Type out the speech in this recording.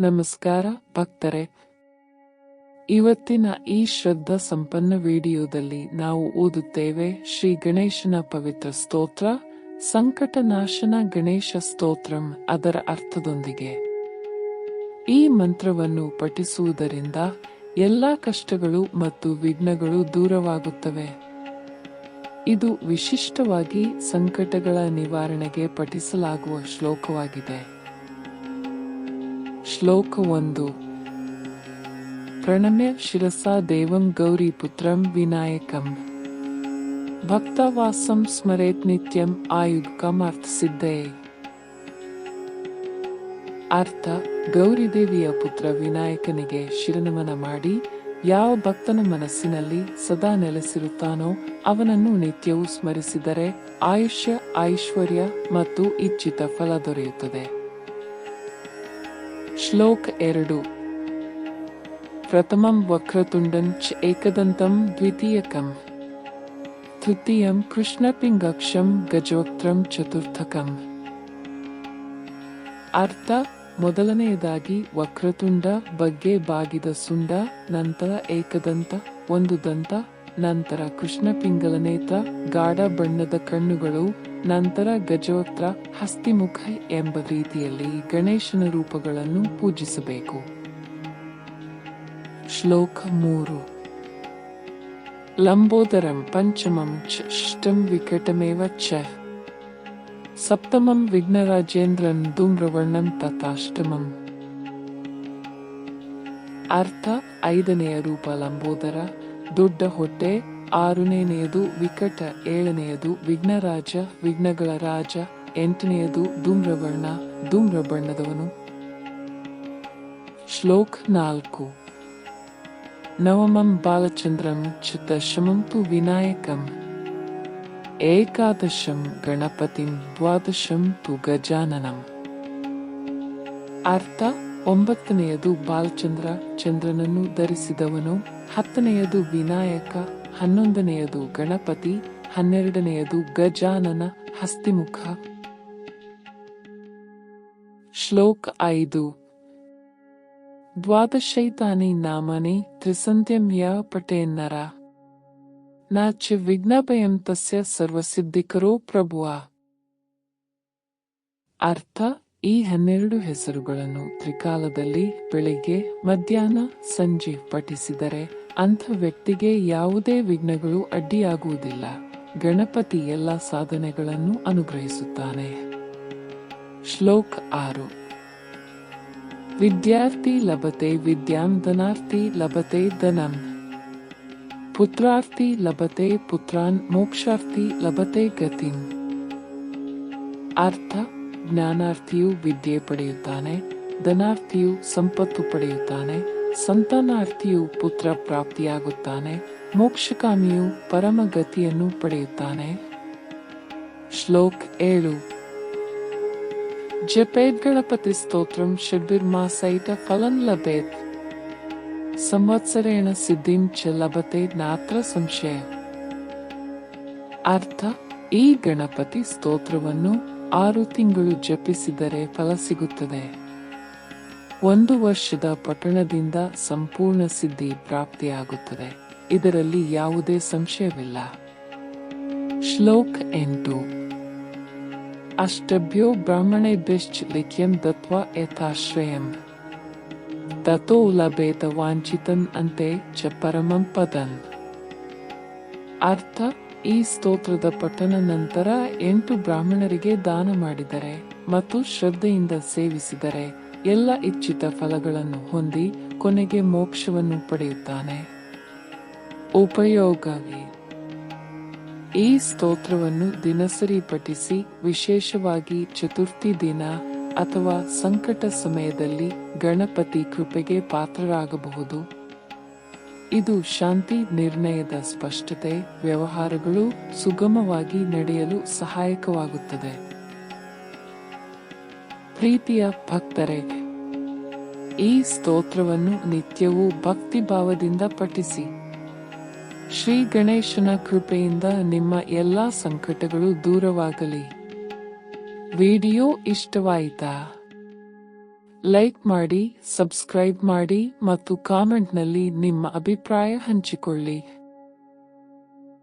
ನಮಸ್ಕಾರ, ಭಕ್ತರೆ. ಇವತ್ತಿನ ಈ ಶ್ರದ್ಧಾ ಸಂಪನ್ನ ವಿಡಿಯೋದಲ್ಲಿ ನಾವು ಓದುತ್ತೇವೆ ಶ್ರೀ ಗಣೇಶನ ಪವಿತ್ರ ಸ್ತೋತ್ರ, ಸಂಕಟ ನಾಶನ ಗಣೇಶ ಸ್ತೋತ್ರಂ ಅದರ ಅರ್ಥದೊಂದಿಗೆ. ಈ ಮಂತ್ರವನ್ನು ಪಠಿಸುವುದರಿಂದ ಎಲ್ಲಾ ಕಷ್ಟಗಳು ಮತ್ತು ವಿಘ್ನಗಳು ದೂರವಾಗುತ್ತವೆ. ಇದು ವಿಶಿಷ್ಟವಾಗಿ ಸಂಕಟಗಳ ನಿವಾರಣೆಗೆ ಪಠಿಸಲಾಗುವ ಶ್ಲೋಕವಾಗಿದೆ. ಶ್ಲೋಕ ಒಂದು. ಪ್ರಣಮ್ಯ ಶಿರಸ ದೇವಂ ಗೌರಿ ಪುತ್ರಂ ವಿನಾಯಕಂ. ಭಕ್ತವಾಸಂ ಸ್ಮರೇತ್ ನಿತ್ಯಂ ಆಯುಗಂ ಅರ್ಥ ಸಿದ್ಧೇ ಅರ್ಥ ಗೌರಿದೇವಿಯ ಪುತ್ರ ವಿನಾಯಕನಿಗೆ ಶಿರನಮನ ಮಾಡಿ ಯಾವ ಭಕ್ತನ ಮನಸ್ಸಿನಲ್ಲಿ ಸದಾ ನೆಲೆಸಿರುತ್ತಾನೋ ಅವನನ್ನು ನಿತ್ಯವೂ ಸ್ಮರಿಸಿದರೆ ಆಯುಷ್ಯ, ಐಶ್ವರ್ಯ ಮತ್ತು ಇಚ್ಛಿತ ಫಲ ದೊರೆಯುತ್ತದೆ. ಶ್ಲೋಕ ಎರಡು. ಪ್ರಥಮಂ ವಕ್ರತುಂಡಂ ಚ ಏಕದಂತಂ ದ್ವಿತೀಯಕಂ. ತೃತೀಯಂ ಕೃಷ್ಣಪಿಂಗಕ್ಷಂ ಗಜವಕ್ತ್ರಂ ಚತುರ್ಥಕಂ. ಅರ್ಥ, ಮೊದಲನೆಯದಾಗಿ ವಕ್ರತುಂಡ ಬಗ್ಗೆ ಬಾಗಿದ ಸುಂಡ, ನಂತರ ಏಕದಂತ, ಒಂದು ದಂತ ನಂತರ ಕೃಷ್ಣ ಪಿಂಗಲನೇತ್ರ ಗಾಢ ಬಣ್ಣದ ಕಣ್ಣುಗಳು, ನಂತರ ಗಜೋತ್ರ, ಹಸ್ತಿಮುಖ ಎಂಬ ರೀತಿಯಲ್ಲಿ ಗಣೇಶನ ರೂಪಗಳನ್ನು ಪೂಜಿಸಬೇಕು. ಶ್ಲೋಕ ಮೂರು. ಲಂಬೋದರಂ ಪಂಚಮಂ ಷಷ್ಟಂ ವಿಕಟಮೇವ ಚ. ಸಪ್ತಮಂ ವಿಘ್ನರಾಜೇಂದ್ರನ್ ಧೂಮ್ರವರ್ಣಂ ತಥಾಷ್ಟಮಂ. ಅರ್ಥ ಐದನೆಯ ರೂಪ ಲಂಬೋದರ ದೊಡ್ಡ ಹೊಟ್ಟೆ ಆರನೇನೆಯದು ವಿಕಟ ಏಳನೆಯದು ವಿಘ್ನರಾಜ, ವಿಘ್ನಗಳ ರಾಜ ಎಂಟನೆಯದು ಧೂಮ್ರವರ್ಣ ಧೂಮ್ರ ಬಣ್ಣದವನು ಶ್ಲೋಕ್ ನಾಲ್ಕು. ನವಮಂ ಬಾಲಚಂದ್ರಂ ಚ ದಶಮಂ ತು ವಿನಾಯಕಂ. ಏಕಾದಶಂ ಗಣಪತಿಂ ದ್ವಾದಶಂ ತು ಗಜಾನನಂ. ಅರ್ಥ ಒಂಬತ್ತನೆಯದು ಬಾಲಚಂದ್ರ, ಚಂದ್ರನನ್ನು ಧರಿಸಿದವನು. ಹತ್ತನೆಯದು ವಿನಾಯಕ, ಹನ್ನೊಂದನೆಯದು ಗಣಪತಿ, ಹನ್ನೆರಡನೆಯದು ಗಜಾನನ ಹಸ್ತಿಮುಖ. ಶ್ಲೋಕ ಐದು. ದ್ವಾದಶೈತಾನಿ ನಾಮನಿ ತ್ರಿಸಂಧ್ಯಂ ಯ ಪಟೇನ್ನರ. ನಾಚ ವಿಜ್ಞಾಪಯಂ ತಸ್ಯ ಸರ್ವಸಿದ್ಧಿಕರೋ ಪ್ರಭುವ. ಅರ್ಥ ಈ ಹನ್ನೆರಡು ಹೆಸರುಗಳನ್ನು ತ್ರಿಕಾಲದಲ್ಲಿ ಬೆಳಿಗ್ಗೆ, ಮಧ್ಯಾಹ್ನ, ಸಂಜೆ ಪಠಿಸಿದರೆ ಅಂಥ ವ್ಯಕ್ತಿಗೆ ಯಾವುದೇ ವಿಘ್ನಗಳು ಅಡ್ಡಿಯಾಗುವುದಿಲ್ಲ. ಗಣಪತಿ ಎಲ್ಲ ಸಾಧನೆಗಳನ್ನು ಅನುಗ್ರಹಿಸುತ್ತಾನೆ. ಶ್ಲೋಕ್ ಆರು. ವಿದ್ಯಾರ್ಥಿ ಲಭತೆ ವಿದ್ಯಾಂ ಧನಾರ್ಥಿ ಲಭತೆ ಧನಂ. ಪುತ್ರಾರ್ಥಿ ಲಭತೆ ಪುತ್ರಾನ್ ಮೋಕ್ಷಾರ್ಥಿ ಲಭತೆ ಗತಿಂ. ಅರ್ಥ ಜ್ಞಾನಾರ್ಥಿಯು ವಿದ್ಯೆ ಪಡೆಯುತ್ತಾನೆ ಧನಾರ್ಥಿಯು ಸಂಪತ್ತು ಪಡೆಯುತ್ತಾನೆ ಸಂತಾನಾರ್ಥಿಯು ಪುತ್ರ ಪ್ರಾಪ್ತಿಯಾಗುತ್ತಾನೆ, ಮೋಕ್ಷಕಾಮಿಯು ಪರಮಗತಿಯನ್ನು ಪಡೆಯುತ್ತಾನೆ. ಶ್ಲೋಕ್ ಏಳು. ಜಪೇದ್ ಗಣಪತಿ ಸ್ತೋತ್ರಂ ಷಡ್ಭಿರ್ಮಾಸೈತ ಫಲನ್ ಲಭೇತ್. ಸಂವತ್ಸರೇಣ ಸಿದ್ಧಿಂ ಚ ಲಭತೆ ನಾತ್ರ ಸಂಶಯ. ಅರ್ಥ, ಈ ಗಣಪತಿ ಸ್ತೋತ್ರವನ್ನು ಆರು ತಿಂಗಳು ಜಪಿಸಿದರೆ ಫಲ ಸಿಗುತ್ತದೆ. ಒಂದು ವರ್ಷದ ಪಠಣದಿಂದ ಸಂಪೂರ್ಣ ಸಿದ್ಧಿ ಪ್ರಾಪ್ತಿಯಾಗುತ್ತದೆ. ಇದರಲ್ಲಿ ಯಾವುದೇ ಸಂಶಯವಿಲ್ಲ. ಶ್ಲೋಕ್ ಎಂಟು. ಅಷ್ಟಭ್ಯೋ ಬ್ರಾಹ್ಮಣೆ ಬ್ರಾಹ್ಮಣೇಭ್ಯಶ್ಚ ಲಿಖ್ಯಂ ದತ್ವ ಯಥಾಶ್ರಯಂ. ತಥೋ ಲಭೇತ ವಾಂಚಿತನ್ ಅಂತೆ ಚ ಪರಮಂ ಪದನ್. ಅರ್ಥ ಈ ಸ್ತೋತ್ರದ ಪಠನ ನಂತರ ಎಂಟು ಬ್ರಾಹ್ಮಣರಿಗೆ ದಾನ ಮಾಡಿದರೆ ಮತ್ತು ಶ್ರದ್ಧೆಯಿಂದ ಸೇವಿಸಿದರೆ ಎಲ್ಲ ಇಚ್ಛಿತ ಫಲಗಳನ್ನು ಹೊಂದಿ ಕೊನೆಗೆ ಮೋಕ್ಷವನ್ನು ಪಡೆಯುತ್ತಾನೆ. ಉಪಯೋಗವಿ. ಈ ಸ್ತೋತ್ರವನ್ನು ದಿನಸರಿ ಪಠಿಸಿ ವಿಶೇಷವಾಗಿ ಚತುರ್ಥಿ ದಿನ ಅಥವಾ ಸಂಕಟ ಸಮಯದಲ್ಲಿ ಗಣಪತಿ ಕೃಪೆಗೆ ಪಾತ್ರರಾಗಬಹುದು. ಇದು ಶಾಂತಿ ನಿರ್ಣಯದ ಸ್ಪಷ್ಟತೆ, ವ್ಯವಹಾರಗಳು ಸುಗಮವಾಗಿ ನಡೆಯಲು ಸಹಾಯಕವಾಗುತ್ತದೆ. ಪ್ರೀತಿಯ ಭಕ್ತರೇ, ಈ ಸ್ತೋತ್ರವನ್ನು ನಿತ್ಯವೂ ಭಕ್ತಿ ಭಾವದಿಂದ ಪಠಿಸಿ. ಶ್ರೀ ಗಣೇಶನ ಕೃಪೆಯಿಂದ ನಿಮ್ಮ ಎಲ್ಲಾ ಸಂಕಟಗಳು ದೂರವಾಗಲಿ. ವಿಡಿಯೋ ಇಷ್ಟವಾಯಿತಾ? ಲೈಕ್ ಮಾಡಿ ಸಬ್ಸ್ಕ್ರೈಬ್ ಮಾಡಿ ಮತ್ತು ಕಾಮೆಂಟ್ನಲ್ಲಿ ನಿಮ್ಮ ಅಭಿಪ್ರಾಯ ಹಂಚಿಕೊಳ್ಳಿ.